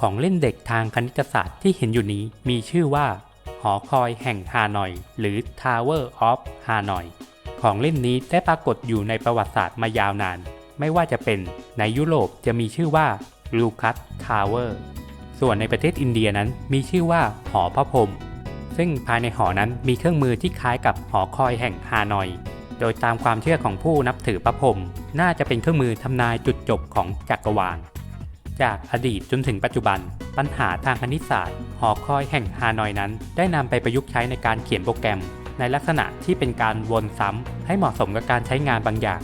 ของเล่นเด็กทางคณิตศาสตร์ที่เห็นอยู่นี้มีชื่อว่า หอคอยแห่งฮานอย หรือ Tower of Hanoi ของเล่นนี้ได้ปรากฏอยู่ในประวัติศาสตร์มายาวนาน ไม่ว่าจะเป็นในยุโรปจะมีชื่อว่าลูคัสทาวเวอร์ส่วนในประเทศอินเดียนั้นมีชื่อว่าหอพระพรหมซึ่งภายในหอนั้นมีเครื่องมือที่คล้ายกับหอคอยแห่งฮานอย โดยตามความเชื่อของผู้นับถือพระพรหมน่าจะเป็นเครื่องมือทำนายจุดจบของจักรวาล จากอดีตจนถึงปัจจุบัน ปัญหาทางคณิตศาสตร์ หอคอยแห่งฮานอยนั้น ได้นำไปประยุกต์ใช้ในการเขียนโปรแกรม ในลักษณะที่เป็นการวนซ้ำให้เหมาะสมกับการใช้งานบางอย่าง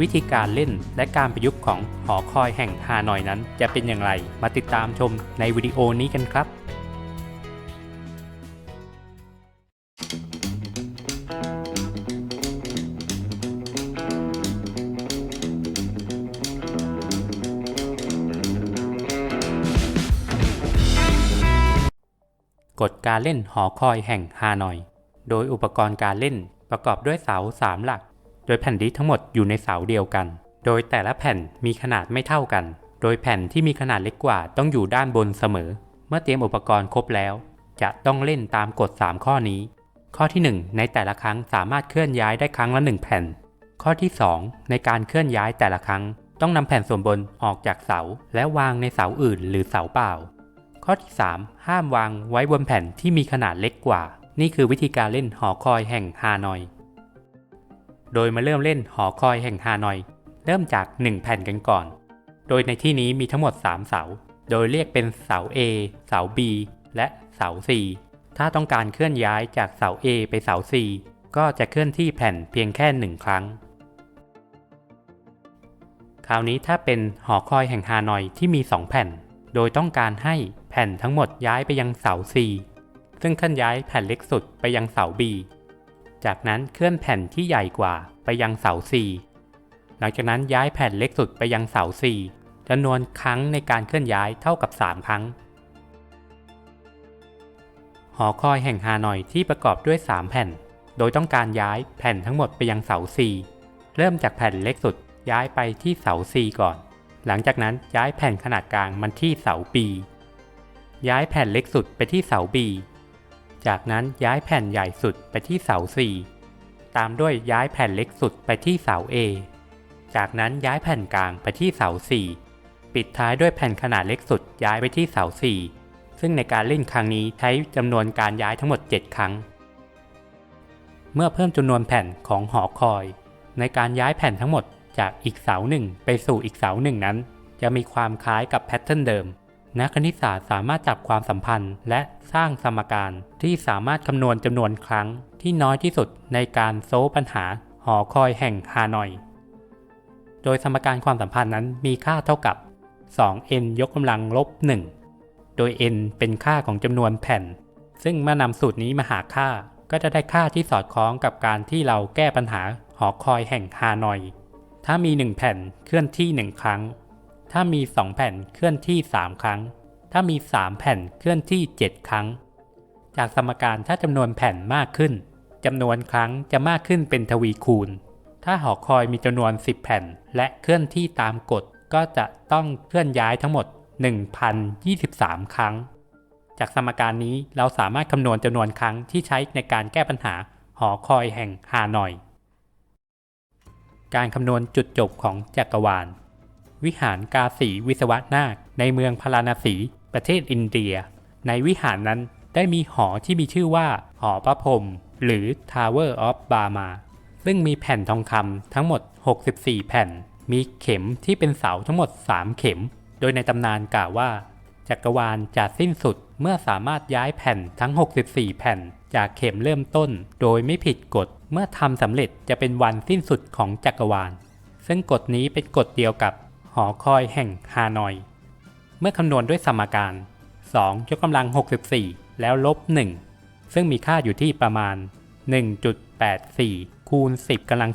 วิธีการเล่นและการประยุกต์ของหอคอยแห่งฮานอยนั้น จะเป็นอย่างไร มาติดตามชมในวิดีโอนี้กันครับ กฎการเล่นหอคอยแห่งฮานอย โดยอุปกรณ์การเล่นประกอบด้วยเสา3หลัก โดยแผ่นดิสทั้งหมดอยู่ในเสาเดียวกัน โดยแต่ละแผ่นมีขนาดไม่เท่ากัน โดยแผ่นที่มีขนาดเล็กกว่าต้องอยู่ด้านบนเสมอ เมื่อเตรียมอุปกรณ์ครบแล้ว จะต้องเล่นตามกฎ 3 ข้อนี้ ข้อที่ 1 ในแต่ละครั้งสามารถเคลื่อนย้ายได้ครั้งละ 1 แผ่น ข้อที่ 2 ในการเคลื่อนย้ายแต่ละครั้ง ต้องนำแผ่นส่วนบนออกจากเสา และวางในเสาอื่นหรือเสาเปล่า ข้อที่ 3 ห้ามวางไว้บนแผ่นที่มีขนาดเล็กกว่า นี่คือวิธีการเล่นหอคอยแห่งฮานอย โดยมาเริ่มเล่นหอคอยแห่งฮานอย เริ่มจาก 1 แผ่นกันก่อน โดยในที่นี้มีทั้งหมด 3 เสา โดยเรียกเป็นเสา A เสา B และเสา C ถ้าต้องการเคลื่อนย้ายจากเสา A ไปเสา C ก็จะเคลื่อนที่แผ่นเพียงแค่1ครั้ง คราวนี้ถ้าเป็นหอคอยแห่งฮานอยที่มี 2 แผ่น โดยต้องการให้ แผ่นทั้งหมดย้ายไปยังเสา C ซึ่งเคลื่อนย้ายแผ่นเล็กสุดไปยังเสา B จากนั้นเคลื่อนแผ่นที่ใหญ่กว่าไปยังเสา C หลังจากนั้นย้ายแผ่นเล็กสุดไปยังเสา C จำนวนครั้งในการเคลื่อนย้ายเท่ากับ 3 ครั้ง หอคอยแห่งฮานอยที่ประกอบด้วย 3 แผ่น โดยต้องการย้ายแผ่นทั้งหมดไปยังเสา C เริ่มจากแผ่นเล็กสุดย้ายไปที่เสา C ก่อน หลังจากนั้นย้ายแผ่นขนาดกลางมันที่เสา B ย้ายแผ่นเล็กสุดไปที่เสา B จากนั้นย้ายแผ่นใหญ่สุดไปที่เสา C ตามด้วยย้ายแผ่นเล็กสุดไปที่เสา A จากนั้นย้ายแผ่นกลางไปที่เสา4ปิดท้ายด้วยแผ่นขนาดเล็กสุดย้ายไปที่เสา4ซึ่งในการเล่นครั้งนี้ใช้จำนวนการย้ายทั้งหมด 7 ครั้ง เมื่อเพิ่มจำนวนแผ่นของหอคอย ในการย้ายแผ่นทั้งหมดจากอีกเสาหนึ่งไปสู่อีกเสาหนึ่งนั้น จะมีความคล้ายกับแพทเทิร์นเดิม นักคณิตศาสตร์สามารถจับความสัมพันธ์ และสร้างสมการที่สามารถคำนวณจำนวนครั้งที่น้อยที่สุดในการโซลปัญหาหอคอยแห่งฮานอย โดยสมการความสัมพันธ์นั้นมีค่าเท่ากับ 2n ยกกำลังลบ 1 โดย n เป็นค่าของจำนวนแผ่น ซึ่งเมื่อนำสูตรนี้มาหาค่า ก็จะได้ค่าที่สอดคล้องกับการที่เราแก้ปัญหาหอคอยแห่งฮานอย ถ้ามี 1 แผ่นเคลื่อนที่ 1 ครั้ง ถ้ามี 2 แผ่นเคลื่อนที่ 3 ครั้ง ถ้ามี 3 แผ่นเคลื่อนที่ 7 ครั้ง จากสมการถ้าจำนวนแผ่นมากขึ้นจำนวนครั้งจะมากขึ้นเป็นทวีคูณ ถ้าหอคอยมีจำนวน 10 แผ่น และเคลื่อนที่ตามกฎก็จะต้องเคลื่อนย้ายทั้งหมด 1,023 ครั้ง จากสมการนี้เราสามารถคำนวณจำนวนครั้งที่ใช้ในการแก้ปัญหาหอคอยแห่งฮานอย การคำนวณจุดจบของจักรวาล วิหารกาสีวิศวนาค ในเมืองพาราณสี ประเทศอินเดีย ในวิหารนั้นได้มีหอที่มีชื่อว่า หอพระพรมหรือ Tower of Brahma ซึ่งมีแผ่นทองคำทั้งหมด 64 แผ่น มีเข็มที่เป็นเสาทั้งหมด 3 เข็ม โดยในตำนานกล่าวว่า จักรวาลจะสิ้นสุดเมื่อสามารถย้ายแผ่นทั้ง 64 แผ่น จากเข็มเริ่มต้น โดยไม่ผิดกฎ เมื่อทำสำเร็จจะเป็นวันสิ้นสุดของจักรวาล ซึ่งกฎนี้เป็นกฎเดียวกับ หอคอยแห่งฮานอย เมื่อคำนวณด้วยสมการ 2 ยกกำลัง 64 แล้วลบ 1 ซึ่งมีค่าอยู่ที่ประมาณ 1.84 คูณ 10กำลัง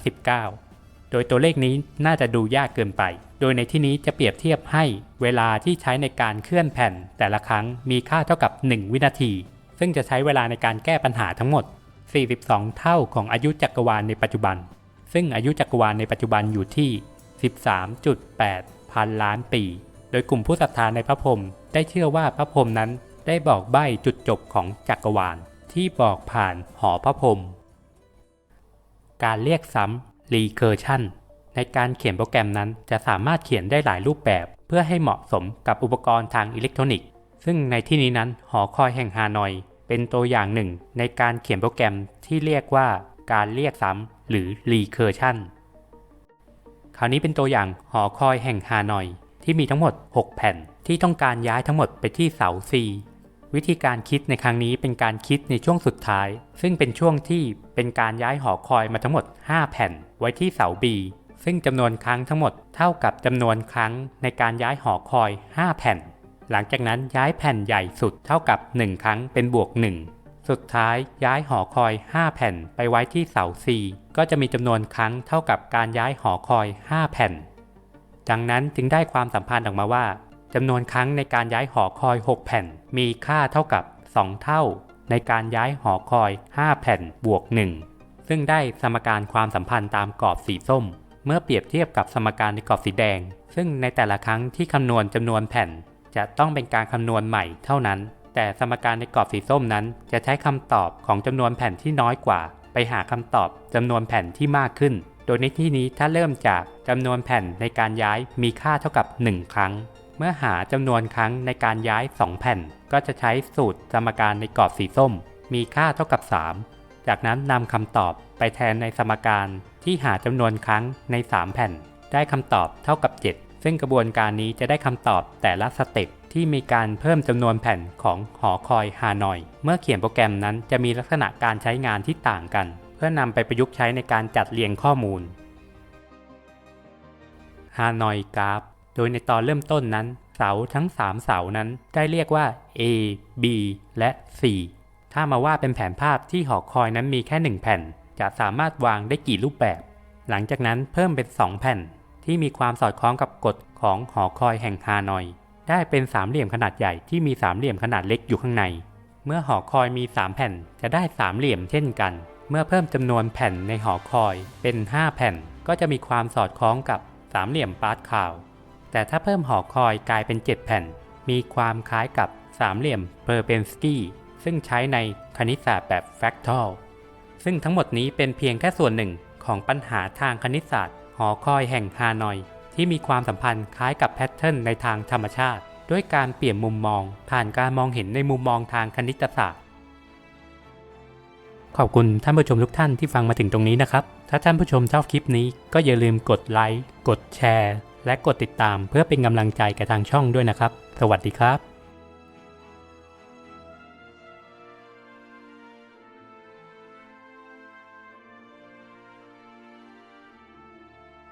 19 โดยตัวเลขนี้น่าจะดูยากเกินไป โดยในที่นี้จะเปรียบเทียบให้เวลาที่ใช้ในการเคลื่อนแผ่น แต่ละครั้งมีค่าเท่ากับ 1 วินาที ซึ่งจะใช้เวลาในการแก้ปัญหาทั้งหมด 42 เท่าของอายุจักรวาลในปัจจุบัน ซึ่งอายุจักรวาลในปัจจุบันอยู่ที่ 13.8 พันล้านปี โดยกลุ่มผู้ศรัทธาในพระพรหมได้เชื่อว่าพระพรหมนั้นได้บอกใบ้จุดจบของจักรวาลที่บอกผ่านหอพระพรหมการเรียกซ้ำ recursion ในการเขียนโปรแกรมนั้นจะสามารถเขียนได้หลายรูปแบบ เพื่อให้เหมาะสมกับอุปกรณ์ทางอิเล็กทรอนิกส์ ซึ่งในที่นี้นั้นหอคอยแห่งฮานอย เป็นตัวอย่างหนึ่งในการเขียนโปรแกรมที่เรียกว่าการเรียกซ้ำหรือ recursion คราวนี้เป็นตัวอย่างหอคอยแห่งฮานอย ที่มีทั้งหมด 6 แผ่น ที่ต้องการย้ายทั้งหมดไปที่เสา C วิธีการคิดในครั้งนี้เป็นการคิดในช่วงสุดท้าย ซึ่งเป็นช่วงที่เป็นการย้ายหอคอยมาทั้งหมด 5 แผ่น ไว้ที่เสา B ซึ่งจำนวนครั้งทั้งหมดเท่ากับจำนวนครั้งในการย้ายหอคอย 5 แผ่น หลังจากนั้นย้ายแผ่นใหญ่สุดเท่ากับ 1 ครั้งเป็นบวก 1 สุดท้ายย้ายหอคอย 5 แผ่นไปไว้ที่เสา C ก็จะมีจำนวนครั้งเท่ากับการย้ายหอคอย 5 แผ่น ดังนั้นจึงได้ความสัมพันธ์ออกมาว่าจำนวนครั้งในการย้ายหอคอย 6 แผ่น มีค่าเท่ากับ 2 เท่า ในการย้ายหอคอย 5 แผ่นบวก 1 ซึ่งได้สมการความสัมพันธ์ตามกรอบสีส้ม เมื่อเปรียบเทียบกับสมการในกรอบสีแดง ซึ่งในแต่ละครั้งที่คำนวณจำนวนแผ่น จะต้องเป็นการคำนวณใหม่เท่านั้น แต่สมการในกรอบสีส้มนั้น จะใช้คำตอบของจำนวนแผ่นที่น้อยกว่า ไปหาคำตอบจำนวนแผ่นที่มากขึ้น โดยในที่นี้ถ้าเริ่มจากจำนวนแผ่นในการย้ายมีค่าเท่ากับ 1 ครั้ง เมื่อหาจำนวนครั้งในการย้าย 2 แผ่น ก็จะใช้สูตรสมการในกรอบสีส้ม มีค่าเท่ากับ 3 จากนั้นนำคำตอบไปแทนในสมการที่หาจำนวนครั้งใน 3 แผ่น ได้คำตอบเท่ากับ 7 ซึ่งกระบวนการนี้จะได้คำตอบแต่ละสเต็ปที่มีการเพิ่มจำนวนแผ่นของหอคอยฮานอย เมื่อเขียนโปรแกรมนั้นจะมีลักษณะการใช้งานที่ต่างกัน เพื่อนำไปประยุกต์ใช้ในการจัดเรียงข้อมูลฮานอยกราฟ โดยในตอนเริ่มต้นนั้น เสาทั้ง 3 เสานั้นได้เรียกว่า A B และ C ถ้ามาว่าเป็นแผนภาพที่หอคอยนั้นมีแค่ 1 แผ่น จะสามารถวางได้กี่รูปแบบ หลังจากนั้นเพิ่มเป็น 2 แผ่น ที่มีความสอดคล้องกับกฎของหอคอยแห่งฮานอย ได้เป็นสามเหลี่ยมขนาดใหญ่ที่มีสามเหลี่ยมขนาดเล็กอยู่ข้างใน เมื่อหอคอยมี 3 แผ่นจะได้สามเหลี่ยมเช่นกัน เมื่อเพิ่มจำนวนแผ่นในหอคอยเป็น 5 แผ่นก็จะมีความสอดคล้องกับสามเหลี่ยมปาร์ตคาว แต่ถ้าเพิ่มหอคอยกลายเป็น 7 แผ่น มีความคล้ายกับสามเหลี่ยมเพอร์เ n นสกี้ซึ่งใช้ในคณิตศาสตร์แบบแฟกทอลซึ่งทั้งหมดนี้เป็นเพียงแค่ส่วนหนึ่งของปัญหาทางคณิตศาสตร์ หอคอยแห่งฮานอย ที่มีความสัมพันธ์คล้ายกับแพทเทิร์นในทางธรรมชาติ ด้วยการเปลี่ยนมุมมอง ผ่านการมองเห็นในมุมมองทางคณิตศาสตร์ ขอบคุณท่านผู้ชมทุกท่านที่ฟังมาถึงตรงนี้นะครับ ถ้าท่านผู้ชมชอบคลิปนี้ก็อย่าลืมกดไลค์กดแชร์ และกดติดตามเพื่อเป็นกำลังใจกับทางช่องด้วยนะครับ สวัสดีครับ